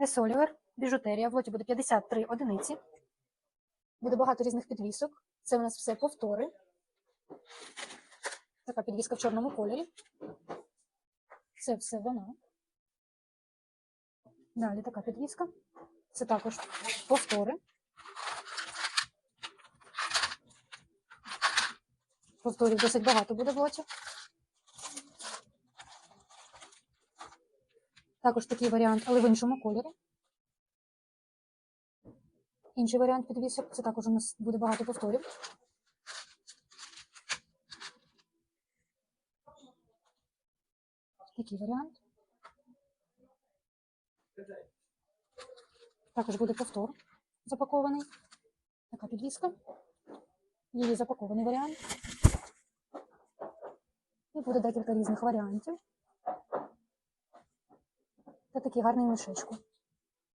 Есолівер, біжутерія. В лоті буде 53 одиниці. Буде багато різних підвісок. Це у нас все повтори. Така підвіска в чорному кольорі. Це все вона. Далі така підвіска. Це також повтори. Повторів досить багато буде в лоті. Також такий варіант, але в іншому кольорі. Інший варіант підвісок. Це також у нас буде багато повторів. Такий варіант. Також буде повтор запакований. Така підвіска. Її запакований варіант. І буде декілька різних варіантів. Та такий гарний мішечку.